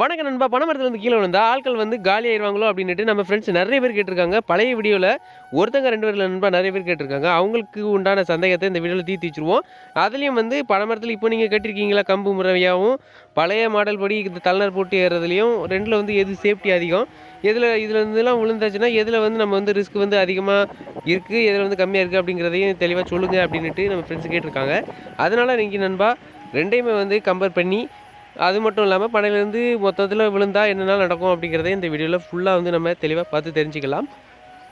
வணக்கம் நண்பா. பணமரத்துல இருந்து கீழே விழுந்தா ஆட்கள் வந்து காலி ஆயிடுவாங்களோ அப்படின்ட்டு நம்ம ஃப்ரெண்ட்ஸ் நிறைய பேர் கேட்டிருக்காங்க. பழைய வீடியோவில் ஒருத்தங்க ரெண்டு பேரில் நண்பா நிறைய பேர் கேட்டிருக்காங்க. அவங்களுக்கு உண்டான சந்தேகத்தை இந்த வீடியோவில் தீர்த்து வச்சுருவோம். அதுலேயும் வந்து பணமரத்தில் இப்போ நீங்கள் கட்டிருக்கீங்களா? கம்பு முறையாகவும் பழைய மாடல் படி இந்த தலைநர் போட்டு ஏறுறதுலையும் ரெண்டில் வந்து எது சேஃப்டி அதிகம்? எதில் இதில் இருந்துலாம் விழுந்தாச்சுன்னா எதில் வந்து நம்ம வந்து ரிஸ்க் வந்து அதிகமாக இருக்குது எதில் வந்து கம்மியாக இருக்குது அப்படிங்கிறதையும் தெளிவாக சொல்லுங்கள் அப்படின்ட்டு நம்ம ஃப்ரெண்ட்ஸ் கேட்டிருக்காங்க. அதனால் நீங்கள் நண்பா ரெண்டையுமே வந்து கம்பேர் பண்ணி அது மட்டும் இல்லாமல் பனையிலேருந்து மொத்தத்தில் விழுந்தால் என்னென்ன நடக்கும் அப்படிங்கிறத இந்த வீடியோவில் ஃபுல்லாக வந்து நம்ம தெளிவாக பார்த்து தெரிஞ்சுக்கலாம்.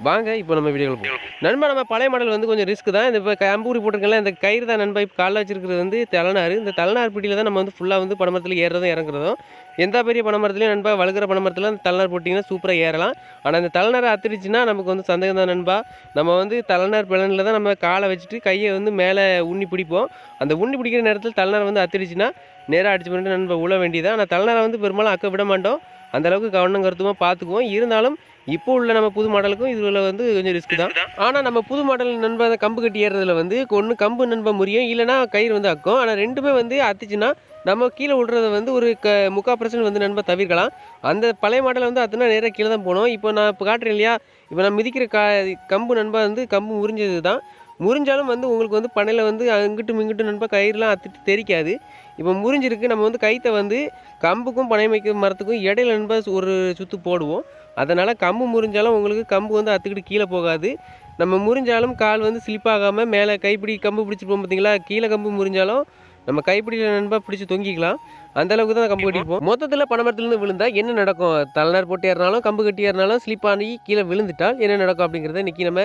வாங்க இப்போ நம்ம வீடியோ போகலாம் நண்பா நம்ம பழைய மாடல் வந்து கொஞ்சம் ரிஸ்க் தான். இந்த இப்போ கம்பூரி போட்டிருக்கல இந்த கயிறு தான் நண்பா இப்போ காலில் வச்சிருக்கிறது வந்து தலைநாறு. இந்த தலைநார் பிடியில் தான் நம்ம வந்து ஃபுல்லாக வந்து பணமரத்தில் ஏறுறதும் இறங்குறதும். எந்த பெரிய பணமரத்துலையும் நண்பா வளர்க்குற பணமரத்தில் அந்த தலைநார் போட்டிங்கன்னா சூப்பராக ஏறலாம். ஆனால் இந்த தலைநார் அத்திரிச்சுன்னா நமக்கு வந்து சந்தேகம் தான் நண்பா. நம்ம வந்து தலைநார் பிளனில் தான் நம்ம காலை வச்சுட்டு கையை வந்து மேலே உண்ணி பிடிப்போம். அந்த உண்ணி பிடிக்கிற நேரத்தில் தலைநார் வந்து அத்திரிச்சுன்னா நேராக அடிச்சு பண்ணிட்டு நண்பா உழ வேண்டியதான் ஆனால் தலைநாரை வந்து பெரும்பாலும் அக்க விட மாட்டோம். அந்த அளவுக்கு கவனம் கருத்துமாக பார்த்துக்குவோம் இருந்தாலும் இப்போ உள்ள நம்ம புது மாடலுக்கும் இதில் வந்து கொஞ்சம் ரிஸ்க் தான். ஆனால் நம்ம புது மாடல் நண்பா கம்பு கட்டி ஏறுறதுல வந்து ஒன்று கம்பு நண்பா முறியும் இல்லைனா கயிறு வந்து அக்கும். ஆனால் ரெண்டுமே வந்து அத்துச்சுன்னா நம்ம கீழே விடுறத வந்து ஒரு க முக்கால் பர்சன்ட் வந்து நண்பா தவிர்க்கலாம். அந்த பழைய மாடலை வந்து அத்துனா நேராக கீழே தான் போகணும் இப்போ நான் இப்போ காட்டுறேன் இல்லையா? இப்போ நான் மிதிக்கிற கா கம்பு நண்பா வந்து கம்பு முறிஞ்சது தான் முறிஞ்சாலும் வந்து உங்களுக்கு வந்து பனையில் வந்து அங்கிட்டும் இங்கிட்டும் நண்பா கயிறுலாம் அத்துட்டு தெரிக்காது. இப்போ முறிஞ்சிருக்கு. நம்ம வந்து கைத்தை வந்து கம்புக்கும் பனை வைக்க மரத்துக்கும் இடையில நண்பா ஒரு சுற்று போடுவோம். அதனால் கம்பு முறிஞ்சாலும் உங்களுக்கு கம்பு வந்து அத்துக்கிட்டு கீழே போகாது. நம்ம முறிஞ்சாலும் கால் வந்து ஸ்லிப் ஆகாமல் மேலே கைப்பிடி கம்பு பிடிச்சிருப்போம் பார்த்தீங்களா கீழே கம்பு முறிஞ்சாலும் நம்ம கைப்பிடியில் நண்பா பிடிச்சி தொங்கிக்கலாம். அந்த அளவுக்கு தான் கம்பு கட்டிருப்போம் மொத்தத்தில் பனைமரத்துலேருந்து விழுந்தா என்ன நடக்கும்? தலைநார் போட்டு ஏறினாலும் கம்பு கட்டி ஏறினாலும் ஸ்லிப் ஆகி கீழே விழுந்துட்டால் என்ன நடக்கும் அப்படிங்கிறத இன்றைக்கி நம்ம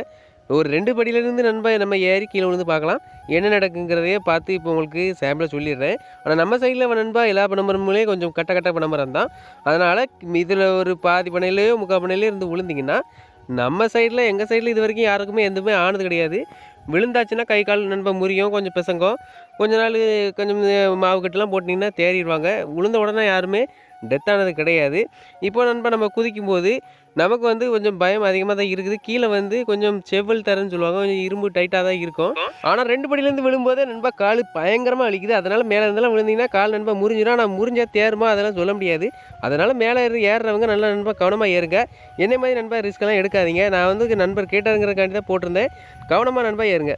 ஒரு ரெண்டு படியிலேருந்து நண்பா நம்ம ஏறி கீழே விழுந்து பார்க்கலாம். என்ன நடக்குங்கிறதையே பார்த்து இப்போ உங்களுக்கு சாம்பிளை சொல்லிடுறேன். ஆனால் நம்ம சைடில் நண்பா எல்லா பனைமரமுமே கொஞ்சம் கட்ட கட்ட பணம்பரம் தான். அதனால் இதில் ஒரு பாதி பனையிலையோ முக்கால் பனையிலையோ இருந்து விழுந்தீங்கன்னா நம்ம சைடில் எங்கள் சைடில் இது வரைக்கும் யாருக்குமே எதுவுமே ஆனது கிடையாது. விழுந்தாச்சுன்னா கை கால் நண்ப முறியும் கொஞ்சம் பிசங்கும். கொஞ்ச நாள் கொஞ்சம் மாவு கட்டுலாம் போட்டிங்கன்னா தேறிடுவாங்க. விழுந்த உடனே யாருமே டெத் ஆனது கிடையாது. இப்போ நண்பா நம்ம குதிக்கும் போது நமக்கு வந்து கொஞ்சம் பயம் அதிகமாக தான் இருக்குது. கீழே வந்து கொஞ்சம் செவ்வல் தரன்னு சொல்லுவாங்க. கொஞ்சம் இரும்பு டைட்டாக தான் இருக்கும். ஆனால் ரெண்டு படியிலேருந்து விழும்போதே நண்பா கால் பயங்கரமாக அழிக்குது. அதனால் மேலே இருந்தாலும் விழுந்தீங்கன்னா கால் நண்பா முறிஞ்சிடும் ஆனால் முறிஞ்சா தேருமா? அதெல்லாம் சொல்ல முடியாது. அதனால் மேலே ஏறி ஏறுறவங்க நல்லா நண்பா கவனமாக ஏறுங்க. என்ன மாதிரி நண்பா ரிஸ்க்கெல்லாம் எடுக்காதீங்க. நான் வந்து நண்பர் கேட்டாருங்கிறக்காண்டி தான் போட்டிருந்தேன். கவனமாக நண்பா